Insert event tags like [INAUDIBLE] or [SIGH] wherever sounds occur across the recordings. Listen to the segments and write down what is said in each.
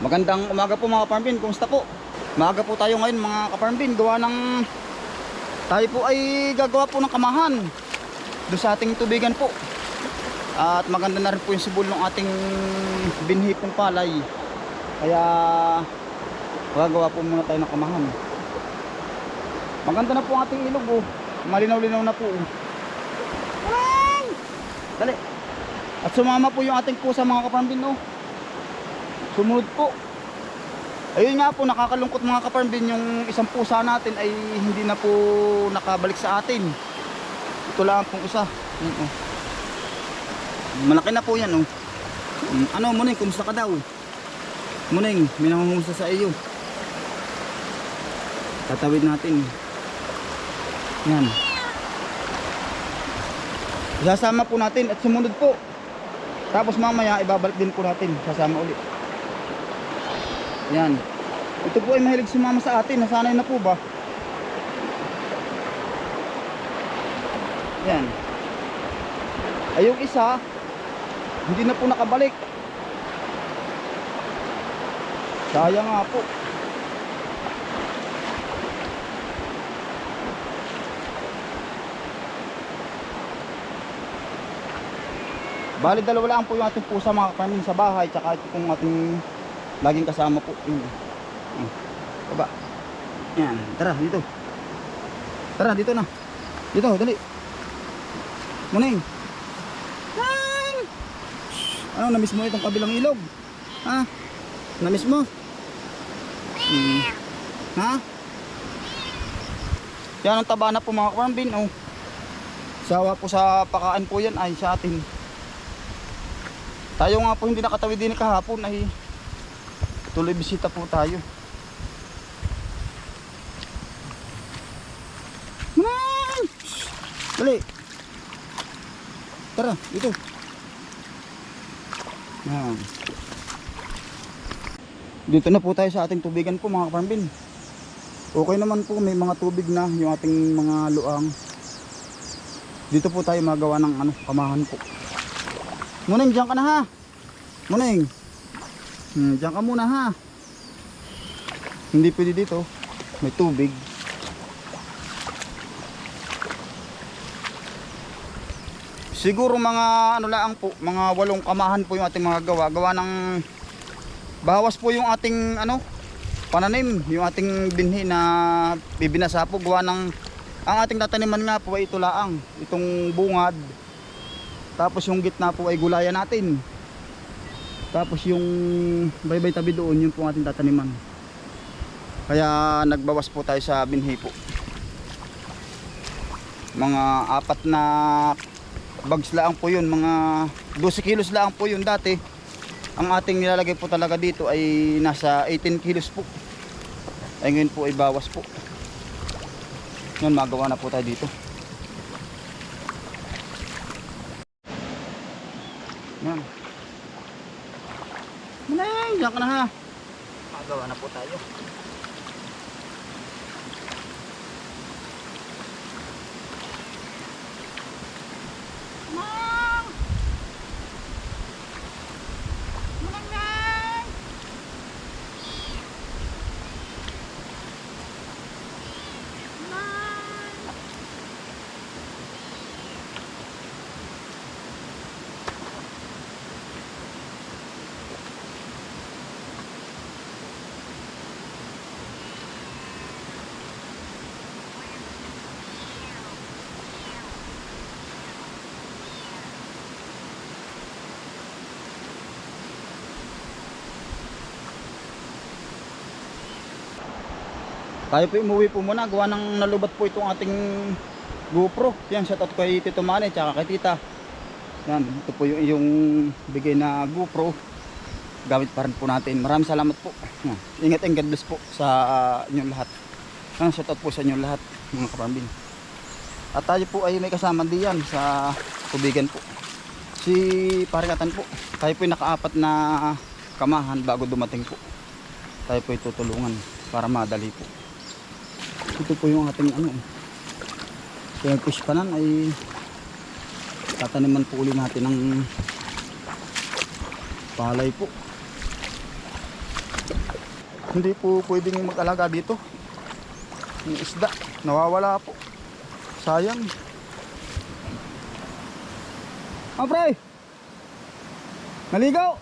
Magandang umaga po mga kaparmbin, kumusta po? Maaga po tayo ngayon mga kaparmbin, gawa ng tayo po ay gagawa po ng kamahan doon sa ating tubigan po. At maganda na rin po yung sibol ng ating binhi pong palay. Kaya gagawa po muna tayo ng kamahan. Maganda na po ang ating ilog oh. Malinaw-linaw na po. oh. At sumama po yung ating pusa mga kaparmbin oh. Sumunod po. Ayun nga po, nakakalungkot mga kaparmbin, yung isang pusa natin ay hindi na po nakabalik sa atin. Ito lang pong isa. Yun, oh. Malaki na po yan, oh. Ano, Muning, kumusta ka daw? Muning, may nangungumusta sa iyo. Tatawid natin. Yan. Sasama po natin at sumunod po. Tapos mamaya ibabalik din po natin. Sasama ulit. Yan. Ito po ay mahilig sumama sa atin. Nasanay na po ba? Yan. Ay yung isa, hindi na po nakabalik. Sayang nga po. Bali dalawa lang po yung ating pusa mga kapanin sa bahay tsaka ito pong ating laging kasama po. Yun. Hmm. Baba. Yan, tara dito. Tara dito na. Dito, dali. Muning. Ay! Ano, namiss mo itong kabilang ilog? Ha? Namiss mo? Hmm. Ha? Yan ang taba na po mga kaparambin. Oh. Sawa po sa pakain po yan ay sa atin. Tayo nga po hindi nakatawid din kahapon ay tuloy bisita po tayo. Manang! Dali. Tara, dito. Yan. Dito na po tayo sa ating tubigan po mga kaparambin. Okay naman po, may mga tubig na yung ating mga luang. Dito po tayo magawa ng ano, kamahan po. Muning, diyan ka na ha. Muning. Hmm, diyan ka muna ha. Hindi pwede dito. May tubig. Siguro mga ano lang po, mga walong kamahan po yung ating mga gawa. Gawa ng bawas po yung ating ano, pananim, yung ating binhi na bibinasa po. Gawa ng, ang ating tataniman nga po ay ito laang. Itong bungad. Tapos yung gitna po ay gulayan natin. Tapos yung baybay tabi doon, yun po ating tataniman. Kaya nagbawas po tayo sa binhi po. Mga apat na bags lang po yun, mga 12 kilos lang po yun dati. Ang ating nilalagay po talaga dito ay nasa 18 kilos po. Ay ngayon po ay bawas po. Ngayon magawa na po tayo dito. Yan. Manang, diyan ka na ha. Magawa na po tayo. Tayo po umuwi po muna. Gawa ng nalubat po itong ating GoPro. Yan, shout out kay Tito Mane tsaka kay Tita. Yan, ito po yung, yung bigay na GoPro. Gamit pa rin po natin. Maraming salamat po. Yan. Ingat and God bless po sa uh, inyong lahat. Yan, shout out po sa inyong lahat mga kapambin. At tayo po ay may kasama diyan sa tubigan po. Si Parikatan po. Tayo po ay nakaapat na kamahan bago dumating po. Tayo po ay tutulungan para madali po. Ito po yung ating ano. Kaya push panan ay tataniman po uli natin ng Palay po. Hindi po pwedeng mag-alaga dito. Yung isda, nawawala po. Sayang. Ah, pre! Naligaw!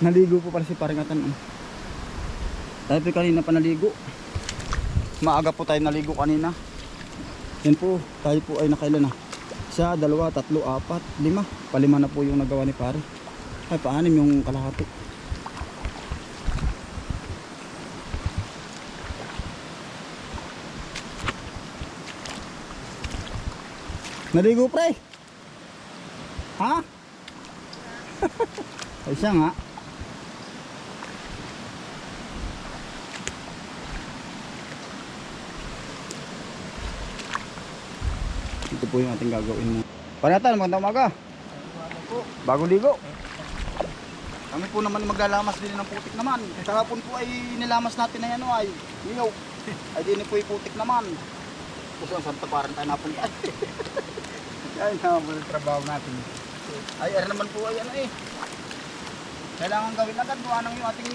Naligo po pala si Paringatan. eh. Tayo po kanina pa naligo. Maaga po tayo naligo kanina. Yan po, tayo po ay nakailan na. Isa, dalawa, tatlo, apat, lima. Palima na po yung nagawa ni pare. Ay, paanim yung kalahati. Naligo pre. Ha? [LAUGHS] Ay siya nga. Ito po yung ating gagawin mo. Panatan, magandang umaga. Bagong ligo. Kami po naman maglalamas din ng putik naman. Kahapon po ay nilamas natin na ano ay niyaw. [LAUGHS] Ay din po ay putik naman. Gusto ang santa parang tayo napunta. Ay [LAUGHS] naman ang trabaho natin. Ay er naman po ay ano eh. Kailangan gawin agad gawa ng yung ating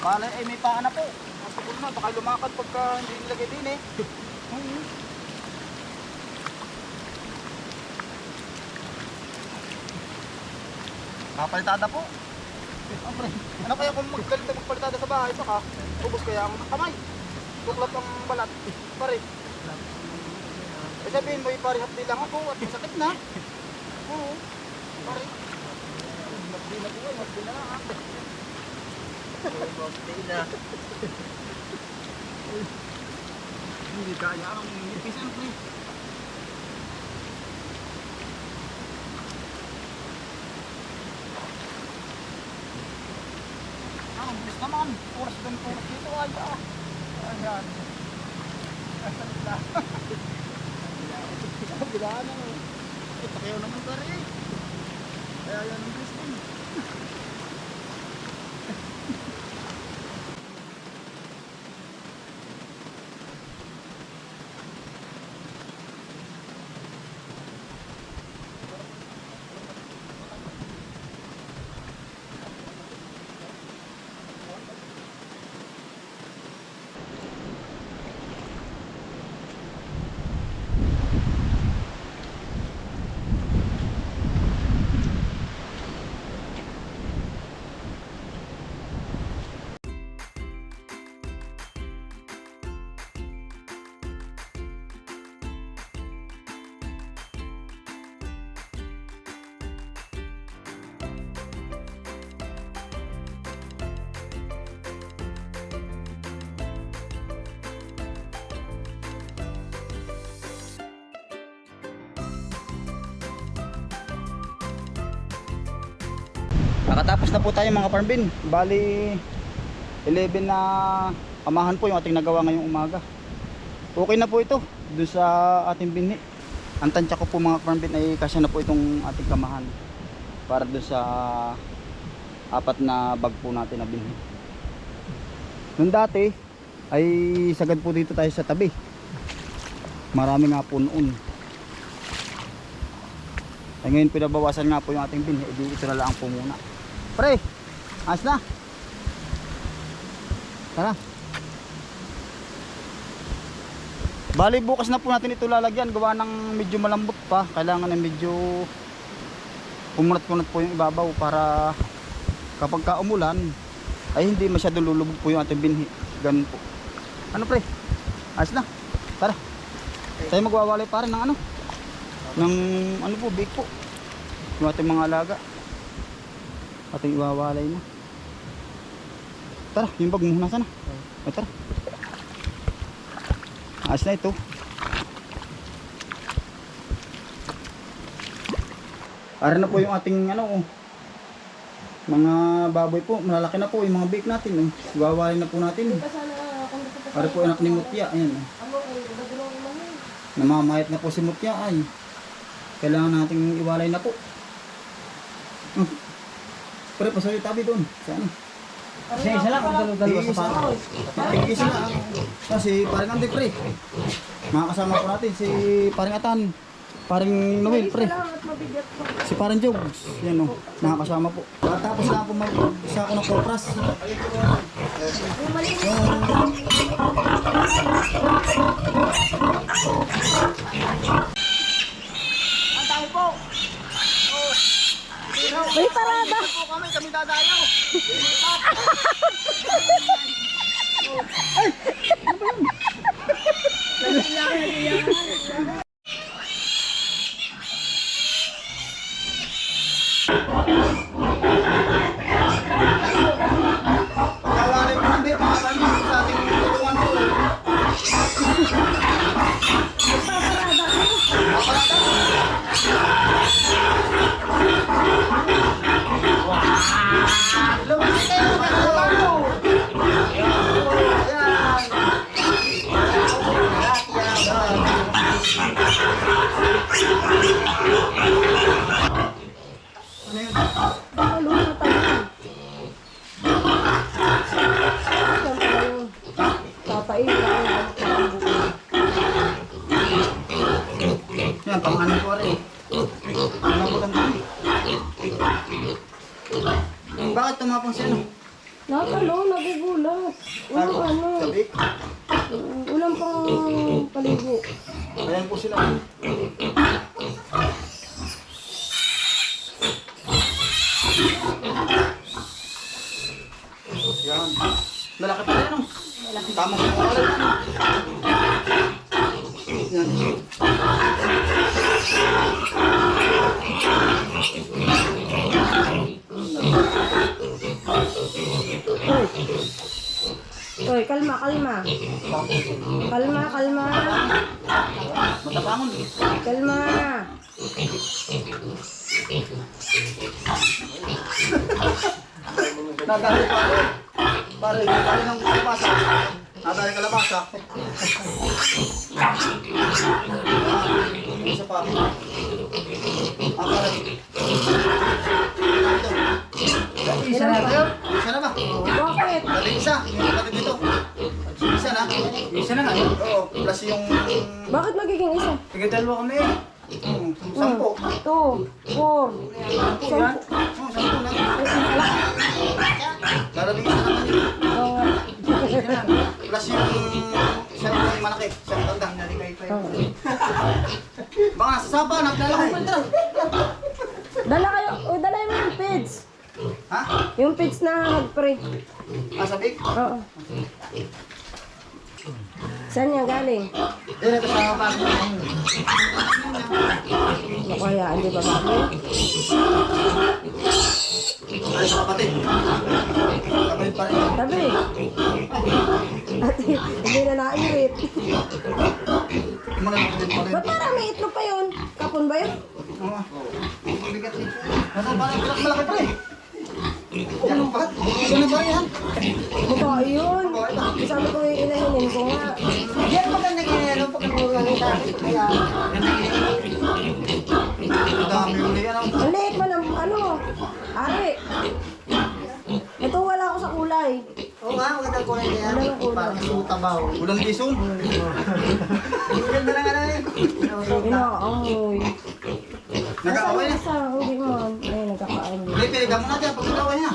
Palay ay may paa na po. Masukul na, baka lumakad pagka hindi nilagay din eh. [LAUGHS] Hmm. Kapalitada po. Siyempre, ano kaya kung maggalit na magpalitada sa bahay, baka ubos kaya ang kamay. Tuklat ang balat. Pare. Eh sabihin mo, iparihat din lang ako at sakit na. Oo. Pare. Magdi na eh, magdi na lang. Magdi na. Hindi kaya ang nipis ang pre. Ah, ang bilis naman. Oras doon, oras dito. Ay, ah. Ayan. Asan sila? Bilaan na. Eh, pakiyaw naman pare. Kaya yan ang bilis din. Nakatapos na po tayo mga farm bin. Bali 11 na kamahan po yung ating nagawa ngayong umaga. Okay na po ito doon sa ating binhi. Ang tansya ko po mga farm bin ay kasya na po itong ating kamahan para doon sa apat na bag po natin na binhi. Noong dati ay sagad po dito tayo sa tabi. Marami nga po noon. Ay ngayon pinabawasan nga po yung ating binhi. Edi ito na lang po muna. Pre, ayos na. Tara. Bali bukas na po natin ito lalagyan. Gawa ng medyo malambot pa. Kailangan na medyo umunat-unat po yung ibabaw para kapag ka umulan ay hindi masyado lulubog po yung ating binhi. Ganun po. Ano pre? Ayos na. Tara. Tayo magwawalay pa rin ng ano? Ng ano po, bake po. Yung ating mga alaga. Ating iwawalay na. Tara, yung bag mo nasa na. Ay, tara. Ayos na ito. Para na po yung ating ano. Mga baboy po, malalaki na po yung mga bake natin oh. Iwawalay na po natin. Para po anak ni Mutya, ayan oh. Namamayat na po si Mutya ay. Kailangan nating iwalay na po. Hmm. Pare, pasayo tabi doon. Sa ano? Kasi isa lang, kung dalawa-dalawa sa. Tingin isa lang. Kasi parang andi pre. Mga kasama po natin si paring Atan. Paring Noel pre. Si Parang Jogs. Yan o. Nakakasama po. Tapos na po mag-isa ako ng kopras. May parada. kami, kami dadayaw. Pagkawalan po hindi, mga kami sa ating tulungan po. Lumaki kayo, kayo. Ano na tayo? Saan tayo? Papain tayo. Yan, pangalan ko rin. Ano po ganda Bakit tumapong siya no? Natanong, nagugulat. Walang ano. Sabi, Walang pang paligo. ayan po sila. Yan. Lalaki pa rin no? Tamang pangalan yan. Yan. Hoy, kalma, kalma. Kalma. Matapangon. Kalma. Nadali pa ako. Pare, nadali ng kalabasa. Nadali kalabasa. Isa pa. Ang pare. Isa na ito. Isa na ba? Bakit? Dali isa. Nito. Isa na. Isa na nga. Oo, plus yung... Bakit magiging isa? Tiga dalawa kami. Hmm, sampo. Two, four, Sampo yan. Oo, sampo na. Darating isa naman yun. Oo nga. Plus yung... Isa yung malaki. Isang tanda. Oo. Baka nasa sapa, naglalakong banda. Dala kayo, o dala mo yung pits. Ha? Yung pits na nag-pray. Ah, sabi? Oo. Saan yan galing? Yan, ito sa bago na yun. Nakayaan, di ba bago? Ay, sa kapatid. Kapatid pa rin. Tabi. At hindi na nairit. Pa rin. Ba't parang may itlog pa yun? Kapon ba yun? Oo eh. Ano, malaki pa rin. Yan ang bagat. Yan ang bagat yan. Mukha yun. Sabi ko yung inahinin ko nga. Diyan maganda ginero pag nagulong akin. Kaya, Ang dami yung yan. oh. Ang liit mo ng ano? Ari. Ito wala ako sa kulay. oo nga, maganda ko rin yan. Ano yung kulay? Parang sutabaw. Ulang bison. Maganda na nga na yun. Inaamoy. Nag-aaway na. Sa hindi mo. Ay, Pili-pili ka muna dyan pag nag-aaway na.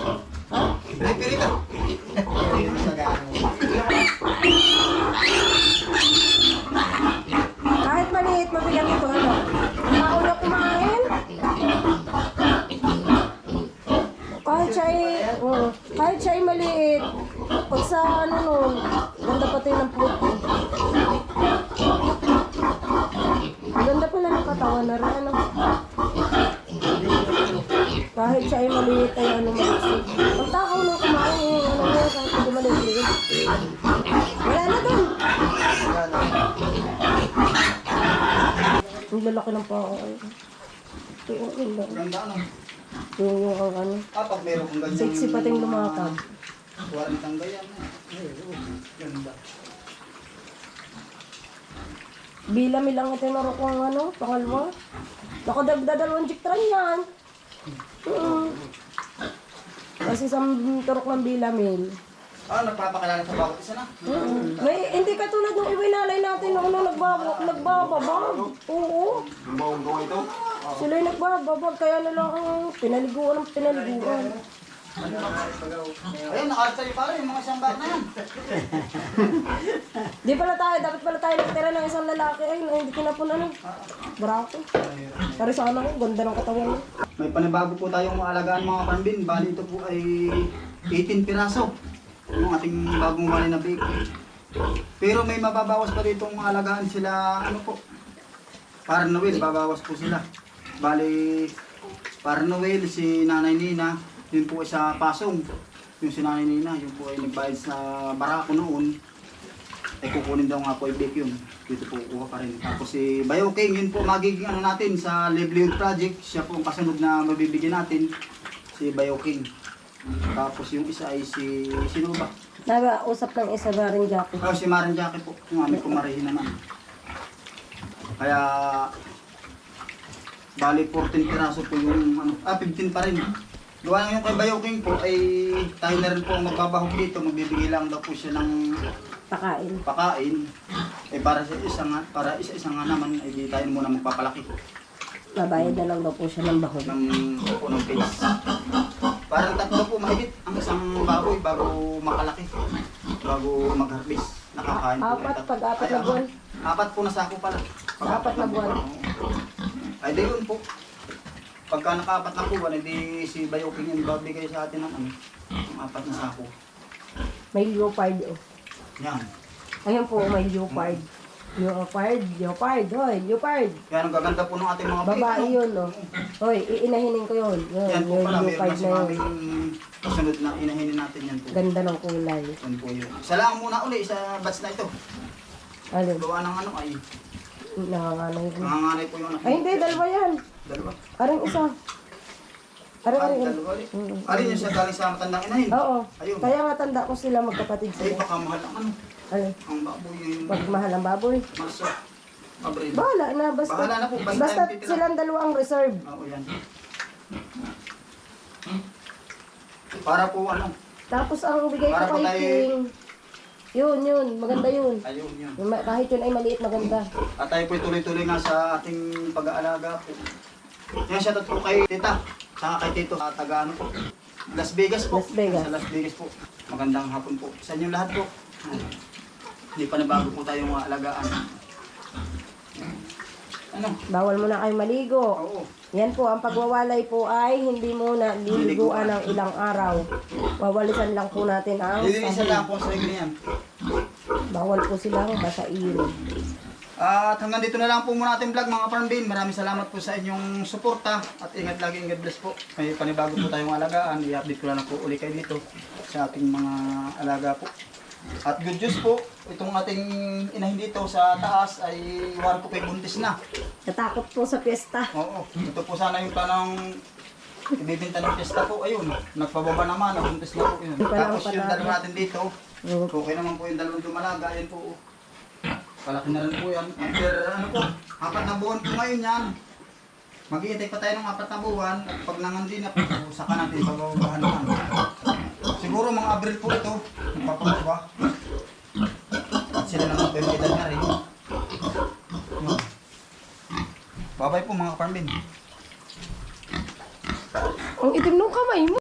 Pili-pili ka. Kahit maliit, mabigat ito. Ano? Mauna kumain. Kahit siya ay, oo. kahit siya ay maliit, pag sa ano nun, ganda pati ng puti. Ang Ganda pala ng katawan na rin, ano. Kahit siya ay maliit ay ano maliit. Ang takaw nung kumain, yung ano niya, kahit hindi maliit. Wala na dun. Ang lalaki ng paa. ay. Ito yung ganda. Ganda ano. Yung yung ang ano. Ah, pag meron kong ganyan. Sexy pating lumakad. Walang tanggayan. Ganda. Bilami lang ito yung ko ang ano, pangalawa. Nakadagda dalawang jiktran yan. Mm. Kasi sa turok ng bilamil. Ah, nagpapakilala sa bawat isa na. Mm. May, hindi katulad nung iwinalay natin nung ano, nagbaba, nagbababa. Oo. Ang bawang gawa ito. Sila yung nagbababag, kaya na lang ang pinaliguan ng pinaliguan. Ayun, nakarsay pa rin yung mga isang bag na yan. [LAUGHS] Di pala tayo, dapat pala tayo nagtira ng isang lalaki. Ay, hindi ko na po na ano. Brako. Pero sana ko, ganda ng katawan mo. May panibago po tayong alagaan mga karambin. Bali ito po ay 18 piraso. Yung ating bagong wali na bake. Pero may mababawas pa dito mga alagaan sila, ano po, para Noel, babawas po sila. Bali, para Noel, si Nanay Nina, yun po ay sa pasong. Yung si Nanay Nina, yun po ay nagbayad sa barako noon. Ay kukunin daw nga po ay bake yun. Dito po kuha pa rin. Tapos si Bayo King, yun po magiging ano natin sa Livelihood Project. Siya po ang kasunod na mabibigyan natin. Si Bayo King. Tapos yung isa ay si, sino ba? Nag-usap ng isa na rin, Jackie. Oh, si Maran Jackie po. Yung aming kumarihin naman. Kaya, bali 14 piraso po yung, ano, ah, 15 pa rin. Gawa nga yung kay Bayo King po, ay tayo na rin po ang magbabahog dito. Magbibigay lang daw po siya ng Pakain. pakain. Eh para sa isa nga, para isa-isa nga naman, ay di tayo muna magpapalaki Babayad na lang daw po siya ng bahog. ng po ng face. Parang tatlo po mahigit ang isang baboy bago makalaki. Bago mag-harvest. Nakakain po. Apat, ng pag-apat Ay, na buwan. Apat po na sako pala. Sa apat na buwan. Oo. Ay, di yun po. Pagka nakaapat na buwan, edi si Bayoking yung babigay sa atin ng ano, ng apat na sako. May leopard. Oh. Yan. Ayun po, may leopard. Leopard, leopard, hoy, leopard. Yan ang gaganda po ng ating mga Babae no? yun, oh. Hoy, iinahinin ko yun. Yun, Yan po yung pala, meron leopard na si na yun. maming kasunod na inahinin natin yan po. Ganda ng kulay. Yan po yun. Lang muna uli sa batch na ito. Alin? Gawa ng ano ay, Nanganganay ko. nanganganay po yung anak. Ay, hindi, dalawa yan. Dalawa. Aring isa. Aring, Ay, aring. dalawa ulit. Mm. Alin yung siya galing sa matandang inahin? Oo. Ayun. Kaya nga tanda ko sila magkapatid Ay, sila. baka mahal ang ano. Alin? Ang baboy yung Pag mahal ang baboy. maso. Abril. Bahala na, basta. Bahala na po, basta Basta silang dalawa ang reserve. Oo, yan. Para po ano, Tapos ang bigay ko kay King, yun, yun, maganda yun. ayun yun. Yung ma- Kahit yun ay maliit, maganda. At tayo po tuloy-tuloy nga sa ating pag-aalaga po. Yan siya po kay tita, saka kay tito sa taga ano po. Las Vegas po. Las Vegas. Sa Las Vegas po. Magandang hapon po. Sa inyo lahat po. Hindi pa nabago po tayong alagaan. Ano? Bawal mo na kayo maligo. Oo. Yan po, ang pagwawalay po ay hindi muna liliguan ng ilang araw. Wawalisan lang po natin ang Lilinisan sahig. lang po sa yan. Bawal po silang basairin. At hanggang dito na lang po muna ating vlog mga farm bin. Maraming salamat po sa inyong suporta at ingat lagi, ingat bless po. May panibago po tayong alagaan. I-update ko lang po uli kayo dito sa ating mga alaga po. At good news po, itong ating inahin dito sa taas ay war ko kay buntis na. Natakot po sa piyesta. Oo, ito po sana yung planong ibibinta ng pista po. Ayun, nagpababa naman, nabuntis na po yun. Tapos yung dalawa natin dito. Okay naman po yung dalawang dumalaga, yan po. Palaki na rin po yan. After ano po, apat na buwan po ngayon yan. Maghihintay pa tayo ng apat na buwan at pag nangandi na po, saka natin pagbabahan naman. Siguro mga Abril po ito, magpapababa. At sila po yung edad na rin. Yun. Bye-bye po mga farmbin. Ang itim ng kamay mo.